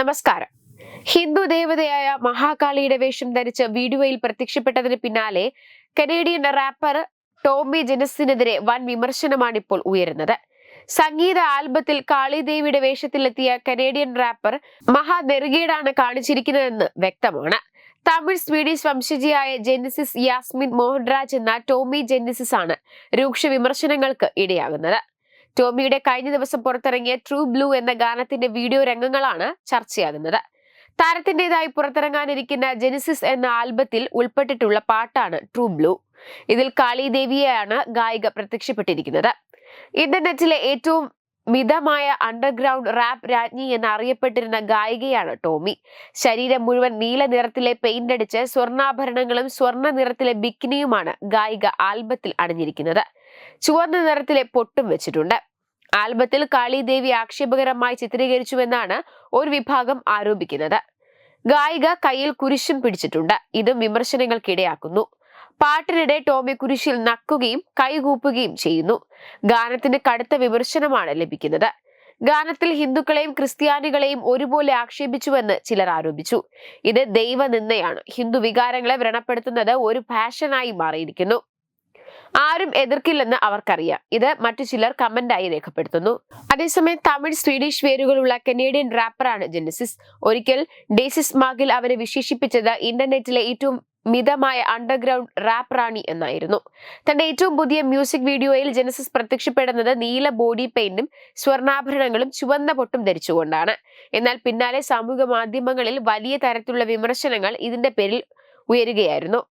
നമസ്കാരം. ഹിന്ദു ദേവതയായ മഹാകാളിയുടെ വേഷം ധരിച്ച് വീഡിയോയിൽ പ്രത്യക്ഷപ്പെട്ടതിന് പിന്നാലെ കനേഡിയൻ റാപ്പർ ടോമി ജെനസിനെതിരെ വൻ വിമർശനമാണ് ഇപ്പോൾ ഉയരുന്നത്. സംഗീത ആൽബത്തിൽ കാളിദേവിയുടെ വേഷത്തിലെത്തിയ കനേഡിയൻ റാപ്പർ മഹാ നെറുകേടാണ് കാണിച്ചിരിക്കുന്നതെന്ന് വ്യക്തമാണ്. തമിഴ് സ്വീഡിഷ് വംശജിയായ ജെനിസിസ് യാസ്മിൻ മോഹൻരാജ് എന്ന ടോമി ജെനിസിസ് ആണ് രൂക്ഷ വിമർശനങ്ങൾക്ക് ഇടയാകുന്നത്. ടോമിയുടെ കഴിഞ്ഞ ദിവസം പുറത്തിറങ്ങിയ ട്രൂ ബ്ലൂ എന്ന ഗാനത്തിന്റെ വീഡിയോ രംഗങ്ങളാണ് ചർച്ചയാകുന്നത്. താരത്തിന്റേതായി പുറത്തിറങ്ങാനിരിക്കുന്ന ജെനിസിസ് എന്ന ആൽബത്തിൽ ഉൾപ്പെട്ടിട്ടുള്ള പാട്ടാണ് ട്രൂ ബ്ലൂ ഇതിൽ കാളി ദേവിയെയാണ് ഗായിക പ്രത്യക്ഷപ്പെട്ടിരിക്കുന്നത്. ഇന്റർനെറ്റിലെ ഏറ്റവും മിതമായ അണ്ടർഗ്രൗണ്ട് റാപ്പ് രാജ്ഞി എന്നറിയപ്പെട്ടിരുന്ന ഗായികയാണ് ടോമി. ശരീരം മുഴുവൻ നീല നിറത്തിലെ പെയിന്റ് അടിച്ച് സ്വർണാഭരണങ്ങളും സ്വർണ നിറത്തിലെ ബിക്കിനിയുമാണ് ഗായിക ആൽബത്തിൽ അണിഞ്ഞിരിക്കുന്നത്. ചുവന്ന നിറത്തിലെ പൊട്ടും വെച്ചിട്ടുണ്ട്. ആൽബത്തിൽ കാളിദേവി ആക്ഷേപകരമായി ചിത്രീകരിച്ചുവെന്നാണ് ഒരു വിഭാഗം ആരോപിക്കുന്നത്. ഗായിക കയ്യിൽ കുരിശും പിടിച്ചിട്ടുണ്ട്. ഇതും വിമർശനങ്ങൾക്കിടയാക്കുന്നു. പാട്ടിനിടെ ടോമി കുരിശിൽ നക്കുകയും കൈകൂപ്പുകയും ചെയ്യുന്നു. ഗാനത്തിന് കടുത്ത വിമർശനമാണ് ലഭിക്കുന്നത്. ഗാനത്തിൽ ഹിന്ദുക്കളെയും ക്രിസ്ത്യാനികളെയും ഒരുപോലെ ആക്ഷേപിച്ചുവെന്ന് ചിലർ ആരോപിച്ചു. ഇത് ദൈവനിന്ദയാണ്. ഹിന്ദു വികാരങ്ങളെ വ്രണപ്പെടുത്തുന്നത് ഒരു ഫാഷനായി മാറിയിരിക്കുന്നു. ആരും എതിർക്കില്ലെന്ന് അവർക്കറിയാം. ഇത് മറ്റു ചിലർ കമന്റായി രേഖപ്പെടുത്തുന്നു. അതേസമയം തമിഴ് സ്വീഡിഷ് വേരുകളുള്ള കനേഡിയൻ റാപ്പറാണ് ജെനസിസ്. ഒരിക്കൽ ഡേസിസ് മാഗിൽ അവരെ വിശേഷിപ്പിച്ചത് ഇന്റർനെറ്റിലെ ഏറ്റവും മിതമായ അണ്ടർഗ്രൗണ്ട് റാപ്പ് റാണി എന്നായിരുന്നു. തന്റെ ഏറ്റവും പുതിയ മ്യൂസിക് വീഡിയോയിൽ ജെനസിസ് പ്രത്യക്ഷപ്പെടുന്നത് നീല ബോഡി പെയിന്റും സ്വർണാഭരണങ്ങളും ചുവന്ന പൊട്ടും ധരിച്ചുകൊണ്ടാണ്. എന്നാൽ പിന്നാലെ സാമൂഹിക മാധ്യമങ്ങളിൽ വലിയ തരത്തിലുള്ള വിമർശനങ്ങൾ ഇതിന്റെ പേരിൽ ഉയരുകയായിരുന്നു.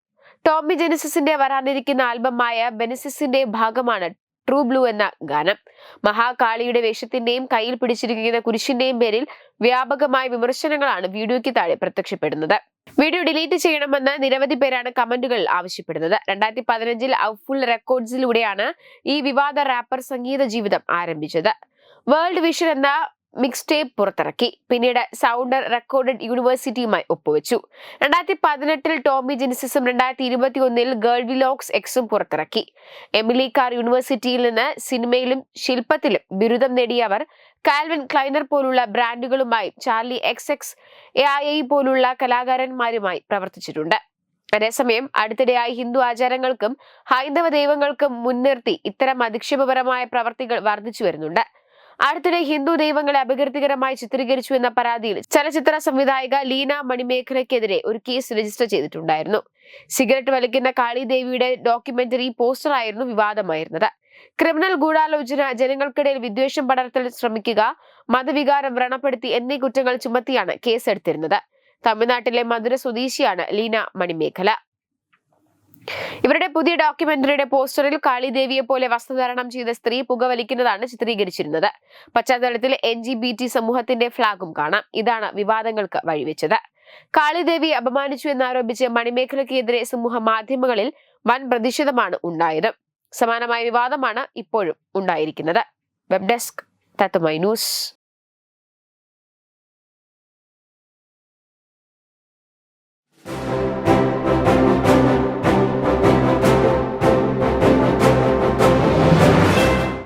ടോമി ജെനിസിന്റെ വരാനിരിക്കുന്ന ആൽബമായ ബെനസിസിന്റെ ഭാഗമാണ് ട്രൂ ബ്ലൂ എന്ന ഗാനം. മഹാകാളിയുടെ വേഷത്തിന്റെയും കയ്യിൽ പിടിച്ചിരിക്കുന്ന കുരിശിന്റെയും പേരിൽ വ്യാപകമായ വിമർശനങ്ങളാണ് വീഡിയോയ്ക്ക് താഴെ പ്രത്യക്ഷപ്പെടുന്നത്. വീഡിയോ ഡിലീറ്റ് ചെയ്യണമെന്ന് നിരവധി പേരാണ് കമന്റുകൾ ആവശ്യപ്പെടുന്നത്. രണ്ടായിരത്തി പതിനഞ്ചിൽ ഔഫുൾ റെക്കോർഡ്സിലൂടെയാണ് ഈ വിവാദ റാപ്പർ സംഗീത ജീവിതം ആരംഭിച്ചത്. വേൾഡ് വിഷൻ എന്ന മിക്സ് ടേപ്പ് പുറത്തിറക്കി. പിന്നീട് സൗണ്ടർ റെക്കോർഡഡ് യൂണിവേഴ്സിറ്റിയുമായി ഒപ്പുവെച്ചു. രണ്ടായിരത്തി പതിനെട്ടിൽ ടോമി ജെനിസിസും രണ്ടായിരത്തി ഇരുപത്തി ഒന്നിൽ ഗേൾ വിലോക്സ് എക്സും പുറത്തിറക്കി. എമിലി കാർ യൂണിവേഴ്സിറ്റിയിൽ നിന്ന് സിനിമയിലും ശില്പത്തിലും ബിരുദം നേടിയ അവർ കാൽവിൻ ക്ലൈനർ പോലുള്ള ബ്രാൻഡുകളുമായും Charli X X A I I പോലുള്ള കലാകാരന്മാരുമായി പ്രവർത്തിച്ചിട്ടുണ്ട്. അതേസമയം അടുത്തിടെയായി ഹിന്ദു ആചാരങ്ങൾക്കും ഹൈന്ദവ ദൈവങ്ങൾക്കും മുൻനിർത്തി ഇത്തരം അധിക്ഷേപപരമായ പ്രവർത്തികൾ വർദ്ധിച്ചു വരുന്നുണ്ട്. അടുത്തിടെ ഹിന്ദു ദൈവങ്ങളെ അപകീർത്തികരമായി ചിത്രീകരിച്ചു എന്ന പരാതിയിൽ ചലച്ചിത്ര സംവിധായിക ലീന മണിമേഖലയ്ക്കെതിരെ ഒരു കേസ് രജിസ്റ്റർ ചെയ്തിട്ടുണ്ടായിരുന്നു. സിഗരറ്റ് വലിക്കുന്ന കാളിദേവിയുടെ ഡോക്യുമെന്ററി പോസ്റ്റർ ആയിരുന്നു വിവാദമായിരുന്നത്. ക്രിമിനൽ ഗൂഢാലോചന ജനങ്ങൾക്കിടയിൽ വിദ്വേഷം പടർത്തൽ ശ്രമിക്കുക മതവികാരം വ്രണപ്പെടുത്തി എന്നീ കുറ്റങ്ങൾ ചുമത്തിയാണ് കേസെടുത്തിരുന്നത്. തമിഴ്നാട്ടിലെ മധുര സ്വദേശിയാണ് ലീന മണിമേഖല. ഇവരുടെ പുതിയ ഡോക്യുമെന്ററിയുടെ പോസ്റ്ററിൽ കാളിദേവിയെ പോലെ വസ്ത്രധാരണം ചെയ്ത സ്ത്രീ പുകവലിക്കുന്നതാണ് ചിത്രീകരിച്ചിരുന്നത്. പശ്ചാത്തലത്തിൽ എൻ ജി ബി ടി സമൂഹത്തിന്റെ ഫ്ളാഗും കാണാം. ഇതാണ് വിവാദങ്ങൾക്ക് വഴിവെച്ചത്. കാളിദേവിയെ അപമാനിച്ചു എന്നാരോപിച്ച് മണിമേഖലയ്ക്കെതിരെ സമൂഹ മാധ്യമങ്ങളിൽ വൻ പ്രതിഷേധമാണ് ഉണ്ടായത്. സമാനമായ വിവാദമാണ് ഇപ്പോഴും ഉണ്ടായിരിക്കുന്നത്. വെബ് ഡെസ്ക് തത്തുമൈ ന്യൂസ്.